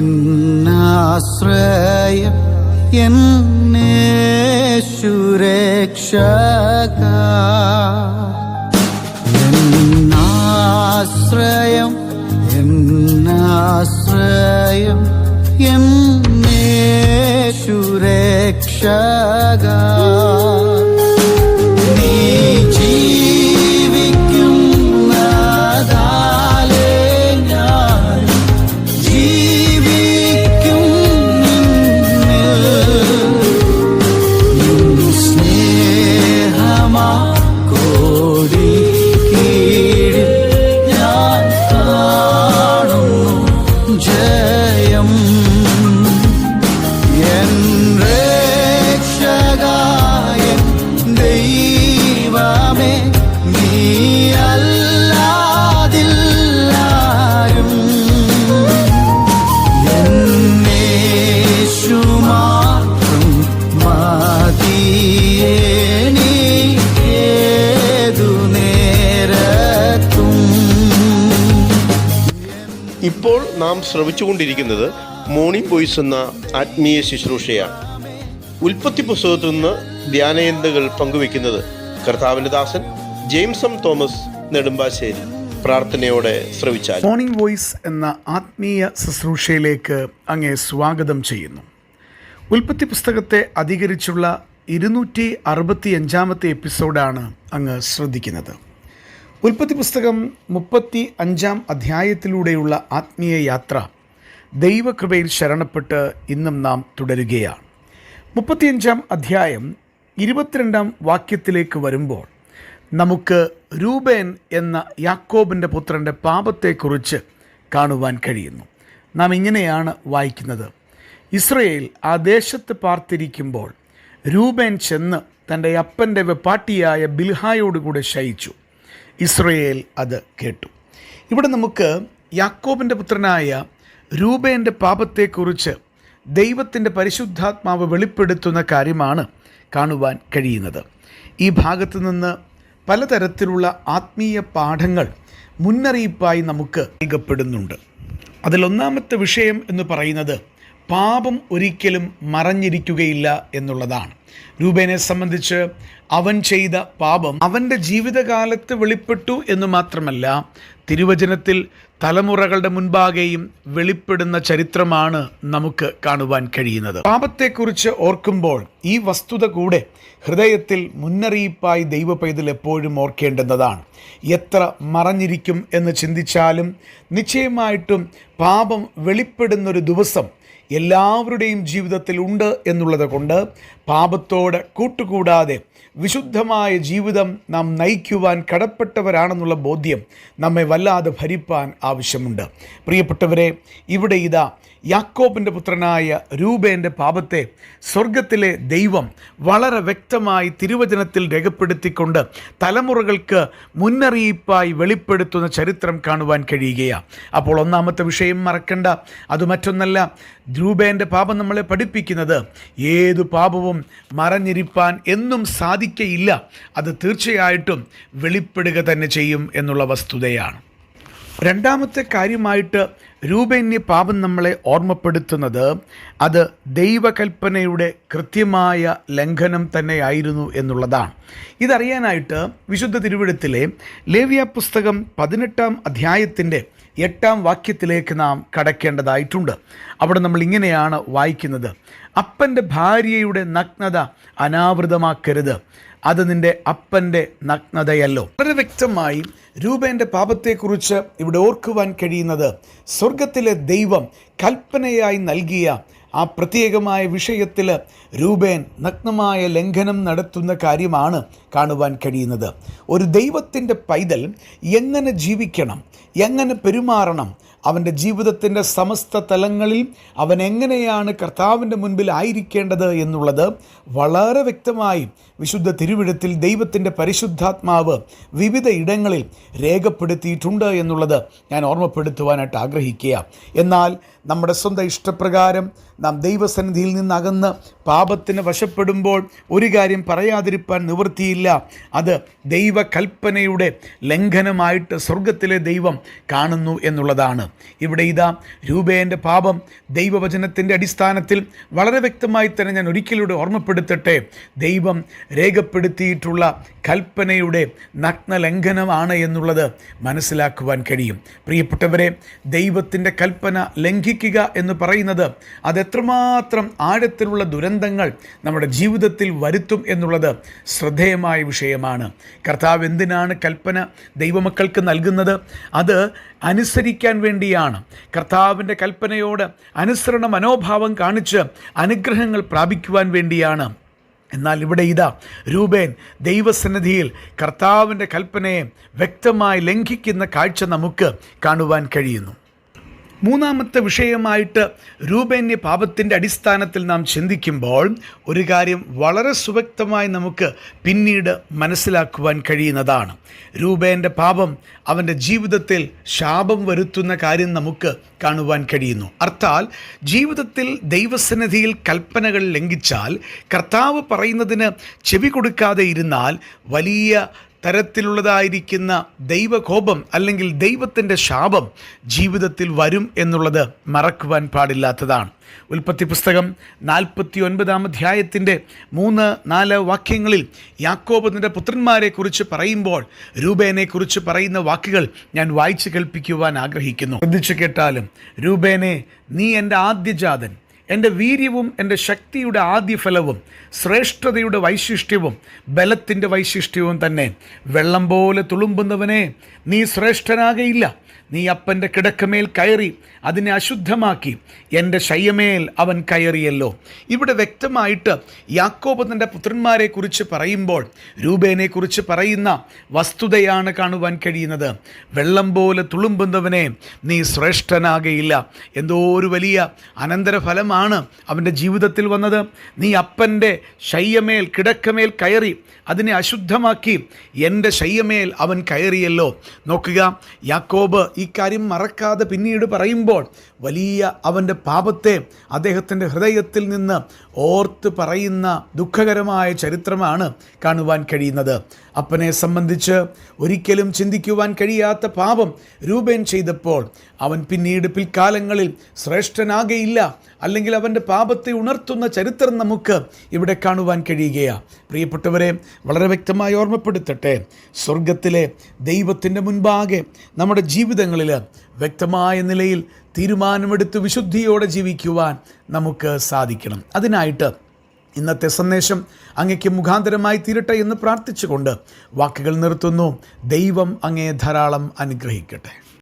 എന്നാശ്രയം എന്നേശുരക്ഷക എന്നാശ്രയം എന്നാശ്രയം എന്നേശുരക്ഷക ഇപ്പോൾ നാം ശ്രവിച്ചുകൊണ്ടിരിക്കുന്നത് morning voice എന്ന ആത്മീയ ശുശ്രൂഷയാണ്. ഉൽപ്പത്തി പുസ്തകത്തിൽ നിന്ന് ധ്യാനയന്തകൾ പങ്കുവെക്കുന്നത് കർത്താവിന്റെ ദാസൻ ജെയിംസ് എം തോമസ് നെടുമ്പാശ്ശേരി. പ്രാർത്ഥനയോടെ ശ്രവിച്ചാൽ. മോർണിംഗ് വോയിസ് എന്ന ആത്മീയ ശുശ്രൂഷയിലേക്ക് അങ്ങേ സ്വാഗതം ചെയ്യുന്നു. ഉൽപ്പത്തി പുസ്തകത്തെ അധികരിച്ചുള്ള ഇരുന്നൂറ്റി അറുപത്തി അഞ്ചാമത്തെ എപ്പിസോഡാണ് അങ്ങ് ശ്രദ്ധിക്കുന്നത്. ഉൽപ്പത്തി പുസ്തകം മുപ്പത്തി അഞ്ചാം അധ്യായത്തിലൂടെയുള്ള ആത്മീയ യാത്ര ദൈവകൃപയിൽ ശരണപ്പെട്ട് ഇന്നും നാം തുടരുകയാണ്. മുപ്പത്തിയഞ്ചാം അധ്യായം ഇരുപത്തിരണ്ടാം വാക്യത്തിലേക്ക് വരുമ്പോൾ നമുക്ക് രൂപേൻ എന്ന യാക്കോബിന്റെ പുത്രന്റെ പാപത്തെക്കുറിച്ച് കാണുവാൻ കഴിയുന്നു. നാം ഇങ്ങനെയാണ് വായിക്കുന്നത്. ഇസ്രയേൽ ആ ദേശത്ത് പാർത്തിരിക്കുമ്പോൾ രൂപേൻ ചെന്ന് തന്റെ അപ്പന്റെ വെപ്പാട്ടിയായ ബിൽഹായോടുകൂടെ ശയിച്ചു. ഇസ്രയേൽ അത് കേട്ടു. ഇവിടെ നമുക്ക് യാക്കോബിന്റെ പുത്രനായ രൂപേന്റെ പാപത്തെക്കുറിച്ച് ദൈവത്തിന്റെ പരിശുദ്ധാത്മാവ് വെളിപ്പെടുത്തുന്ന കാര്യമാണ് കാണുവാൻ കഴിയുന്നത്. ഈ ഭാഗത്ത് നിന്ന് പലതരത്തിലുള്ള ആത്മീയ പാഠങ്ങൾ മുന്നറിയിപ്പായി നമുക്ക് നൽകപ്പെടുന്നുണ്ട്. അതിലൊന്നാമത്തെ വിഷയം എന്ന് പറയുന്നത് പാപം ഒരിക്കലും മറഞ്ഞിരിക്കുകയില്ല എന്നുള്ളതാണ്. രൂപേനെ സംബന്ധിച്ച് അവൻ ചെയ്ത പാപം അവന്റെ ജീവിതകാലത്ത് വെളിപ്പെട്ടു എന്ന് മാത്രമല്ല തിരുവചനത്തിൽ തലമുറകളുടെ മുൻപാകെയും വെളിപ്പെടുന്ന ചരിത്രമാണ് നമുക്ക് കാണുവാൻ കഴിയുന്നത്. പാപത്തെക്കുറിച്ച് ഓർക്കുമ്പോൾ ഈ വസ്തുത കൂടെ ഹൃദയത്തിൽ മുന്നറിയിപ്പായി ദൈവ പൈതൽ എപ്പോഴും ഓർക്കേണ്ടുന്നതാണ്. എത്ര മറഞ്ഞിരിക്കും എന്ന് ചിന്തിച്ചാലും നിശ്ചയമായിട്ടും പാപം വെളിപ്പെടുന്നൊരു ദിവസം എല്ലാവരുടെയും ജീവിതത്തിൽ ഉണ്ട് എന്നുള്ളത് കൊണ്ട് പാപത്തോട് കൂട്ടുകൂടാതെ വിശുദ്ധമായ ജീവിതം നാം നയിക്കുവാൻ കടപ്പെട്ടവരാണെന്നുള്ള ബോധ്യം നമ്മെ വല്ലാതെ ഭരിപ്പാൻ ആവശ്യമുണ്ട്. പ്രിയപ്പെട്ടവരെ ഇവിടെ ഇതാ യാക്കോബിന്റെ പുത്രനായ രൂപേന്റെ പാപത്തെ സ്വർഗത്തിലെ ദൈവം വളരെ വ്യക്തമായി തിരുവചനത്തിൽ രേഖപ്പെടുത്തിക്കൊണ്ട് തലമുറകൾക്ക് മുന്നറിയിപ്പായി വെളിപ്പെടുത്തുന്ന ചരിത്രം കാണുവാൻ കഴിയുകയാണ് അപ്പോൾ ഒന്നാമത്തെ വിഷയം മറക്കണ്ട. അത് മറ്റൊന്നല്ല രൂപേന്റെ പാപം നമ്മളെ പഠിപ്പിക്കുന്നത് ഏതു പാപവും മറഞ്ഞിരിപ്പാൻ എന്നും സാധിക്കയില്ല. അത് തീർച്ചയായിട്ടും വെളിപ്പെടുക തന്നെ ചെയ്യും എന്നുള്ള വസ്തുതയാണ്. രണ്ടാമത്തെ കാര്യമായിട്ട് രൂപന്യ പാപം നമ്മളെ ഓർമ്മപ്പെടുത്തുന്നത് അത് ദൈവകൽപ്പനയുടെ കൃത്യമായ ലംഘനം തന്നെയായിരുന്നു എന്നുള്ളതാണ്. ഇതറിയാനായിട്ട് വിശുദ്ധ തിരുവിടത്തിലെ ലേവ്യ പുസ്തകം പതിനെട്ടാം അധ്യായത്തിന്റെ എട്ടാം വാക്യത്തിലേക്ക് നാം കടക്കേണ്ടതായിട്ടുണ്ട്. അവിടെ നമ്മൾ ഇങ്ങനെയാണ് വായിക്കുന്നത്. അപ്പന്റെ ഭാര്യയുടെ നഗ്നത അനാവൃതമാക്കരുത്. അത് നിന്റെ അപ്പന്റെ നഗ്നതയല്ലോ. വളരെ വ്യക്തമായി രൂപേന്റെ പാപത്തെക്കുറിച്ച് ഇവിടെ ഓർക്കുവാൻ കഴിയുന്നത് സ്വർഗത്തിലെ ദൈവം കൽപ്പനയായി നൽകിയ ആ പ്രത്യേകമായ വിഷയത്തിൽ രൂപേൻ നഗ്നമായ ലംഘനം നടത്തുന്ന കാര്യമാണ് കാണുവാൻ കഴിയുന്നത്. ഒരു ദൈവത്തിന്റെ പൈതൽ എങ്ങനെ ജീവിക്കണം എങ്ങനെ പെരുമാറണം അവന്റെ ജീവിതത്തിന്റെ സമസ്ത തലങ്ങളിൽ അവൻ എങ്ങനെയാണ് കർത്താവിന്റെ മുൻപിൽ ആയിരിക്കേണ്ടത് എന്നുള്ളത് വളരെ വ്യക്തമായി വിശുദ്ധ തിരുവിഴത്തിൽ ദൈവത്തിന്റെ പരിശുദ്ധാത്മാവ് വിവിധ ഇടങ്ങളിൽ രേഖപ്പെടുത്തിയിട്ടുണ്ട് എന്നുള്ളത് ഞാൻ ഓർമ്മപ്പെടുത്തുവാനായിട്ട് ആഗ്രഹിക്കുക. എന്നാൽ നമ്മുടെ സ്വന്തം ഇഷ്ടപ്രകാരം നാം ദൈവസന്നിധിയിൽ നിന്നകന്ന് പാപത്തിന് വശപ്പെടുമ്പോൾ ഒരു കാര്യം പറയാതിരിപ്പാൻ നിവൃത്തിയില്ല. അത് ദൈവകൽപ്പനയുടെ ലംഘനമായിട്ട് സ്വർഗത്തിലെ ദൈവം കാണുന്നു എന്നുള്ളതാണ്. ഇവിടെ ഇതാ രൂപേന്റെ പാപം ദൈവവചനത്തിന്റെ അടിസ്ഥാനത്തിൽ വളരെ വ്യക്തമായി തന്നെ ഞാൻ ഒരിക്കലൂടെ ഓർമ്മപ്പെടുത്തട്ടെ. ദൈവം രേഖപ്പെടുത്തിയിട്ടുള്ള കൽപ്പനയുടെ നഗ്ന ലംഘനമാണ് എന്നുള്ളത് മനസ്സിലാക്കുവാൻ കഴിയും. പ്രിയപ്പെട്ടവരെ ദൈവത്തിന്റെ കൽപ്പന ലംഘിക്കുക എന്ന് പറയുന്നത് അതെത്രമാത്രം ആഴത്തിലുള്ള ദുരന്തങ്ങൾ നമ്മുടെ ജീവിതത്തിൽ വരുത്തും എന്നുള്ളത് ശ്രദ്ധേയമായ വിഷയമാണ്. കർത്താവ് എന്തിനാണ് കൽപ്പന ദൈവമക്കൾക്ക് നൽകുന്നത്? അത് അനുസരിക്കാൻ വേണ്ടിയാണ്. കർത്താവിന്റെ കൽപ്പനയോട് അനുസരണ മനോഭാവം കാണിച്ച് അനുഗ്രഹങ്ങൾ പ്രാപിക്കുവാൻ വേണ്ടിയാണ്. എന്നാൽ ഇവിടെ ഇതാ രൂപേൻ ദൈവസന്നിധിയിൽ കർത്താവിന്റെ കൽപ്പനയെ വ്യക്തമായി ലംഘിക്കുന്ന കാഴ്ച നമുക്ക് കാണുവാൻ കഴിയുന്നു. മൂന്നാമത്തെ വിഷയമായിട്ട് രൂപേന്യ പാപത്തിന്റെ അടിസ്ഥാനത്തിൽ നാം ചിന്തിക്കുമ്പോൾ ഒരു കാര്യം വളരെ സുവ്യക്തമായി നമുക്ക് പിന്നീട് മനസ്സിലാക്കുവാൻ കഴിയുന്നതാണ്. രൂപേന്റെ പാപം അവന്റെ ജീവിതത്തിൽ ശാപം വരുത്തുന്ന കാര്യം നമുക്ക് കാണുവാൻ കഴിയുന്നു. അർത്ഥാൽ ജീവിതത്തിൽ ദൈവസന്നിധിയിൽ കൽപ്പനകൾ ലംഘിച്ചാൽ കർത്താവ് പറയുന്നതിന് ചെവി കൊടുക്കാതെ ഇരുന്നാൽ വലിയ തരത്തിലുള്ളതായിരിക്കുന്ന ദൈവകോപം അല്ലെങ്കിൽ ദൈവത്തിന്റെ ശാപം ജീവിതത്തിൽ വരും എന്നുള്ളത് മറക്കുവാൻ പാടില്ലാത്തതാണ്. ഉൽപ്പത്തി പുസ്തകം നാൽപ്പത്തി ഒൻപതാം അധ്യായത്തിന്റെ മൂന്ന് നാല് വാക്യങ്ങളിൽ യാക്കോബത്തിന്റെ പുത്രന്മാരെക്കുറിച്ച് പറയുമ്പോൾ രൂപേനെക്കുറിച്ച് പറയുന്ന വാക്കുകൾ ഞാൻ വായിച്ചു കേൾപ്പിക്കുവാൻ ആഗ്രഹിക്കുന്നു. ശ്രദ്ധിച്ചു കേട്ടാലും രൂപേനെ നീ എന്റെ ആദ്യജാതൻ എന്റെ വീര്യവും എന്റെ ശക്തിയുടെ ആദ്യഫലവും ശ്രേഷ്ഠതയുടെ വൈശിഷ്ട്യവും ബലത്തിന്റെ വൈശിഷ്ട്യവും തന്നെ. വെള്ളം പോലെ തുളുമ്പുന്നവനെ നീ ശ്രേഷ്ഠനാകയില്ല. നീ അപ്പന്റെ കിടക്കമേൽ കയറി അതിനെ അശുദ്ധമാക്കി. എന്റെ ശയ്യമേൽ അവൻ കയറിയല്ലോ. ഇവിടെ വ്യക്തമായിട്ട് യാക്കോബ് തന്റെ പുത്രന്മാരെ കുറിച്ച് പറയുമ്പോൾ രൂപേനെ കുറിച്ച് പറയുന്ന വസ്തുതയാണ് കാണുവാൻ കഴിയുന്നത്. വെള്ളം പോലെ തുളുമ്പുന്നവനെ നീ ശ്രേഷ്ഠനാകയില്ല. എന്തോ ഒരു വലിയ അനന്തരഫലമാണ് അവന്റെ ജീവിതത്തിൽ വന്നത്. നീ അപ്പന്റെ ശയ്യമേൽ കിടക്കമേൽ കയറി അതിനെ അശുദ്ധമാക്കി. എന്റെ ശയ്യമേൽ അവൻ കയറിയല്ലോ. നോക്കുക യാക്കോബ് ഈ കാര്യം മറക്കാതെ പിന്നീട് പറയുമ്പോൾ വലിയ അവന്റെ പാപത്തെ അദ്ദേഹത്തിന്റെ ഹൃദയത്തിൽ നിന്ന് ഓർത്ത് പറയുന്ന ദുഃഖകരമായ ചരിത്രമാണ് കാണുവാൻ കഴിയുന്നത്. അപ്പനെ സംബന്ധിച്ച് ഒരിക്കലും ചിന്തിക്കുവാൻ കഴിയാത്ത പാപം രൂപേൻ ചെയ്തപ്പോൾ അവൻ പിന്നീട് പിൽക്കാലങ്ങളിൽ ശ്രേഷ്ഠനാകയില്ല അല്ലെങ്കിൽ അവന്റെ പാപത്തെ ഉണർത്തുന്ന ചരിത്രം നമുക്ക് ഇവിടെ കാണുവാൻ കഴിയുകയാണ് പ്രിയപ്പെട്ടവരെ വളരെ വ്യക്തമായി ഓർമ്മപ്പെടുത്തട്ടെ സ്വർഗത്തിലെ ദൈവത്തിന്റെ മുൻപാകെ നമ്മുടെ ജീവിതങ്ങളിൽ വ്യക്തമായ നിലയിൽ തീരുമാനമെടുത്ത് വിശുദ്ധിയോടെ ജീവിക്കുവാൻ നമുക്ക് സാധിക്കണം. അതിനായിട്ട് ഇന്നത്തെ സന്ദേശം അങ്ങയ്ക്ക് മുഖാന്തരമായി തീരട്ടെ എന്ന് പ്രാർത്ഥിച്ചുകൊണ്ട് വാക്കുകൾ നിർത്തുന്നു. ദൈവം അങ്ങയെ ധാരാളം അനുഗ്രഹിക്കട്ടെ.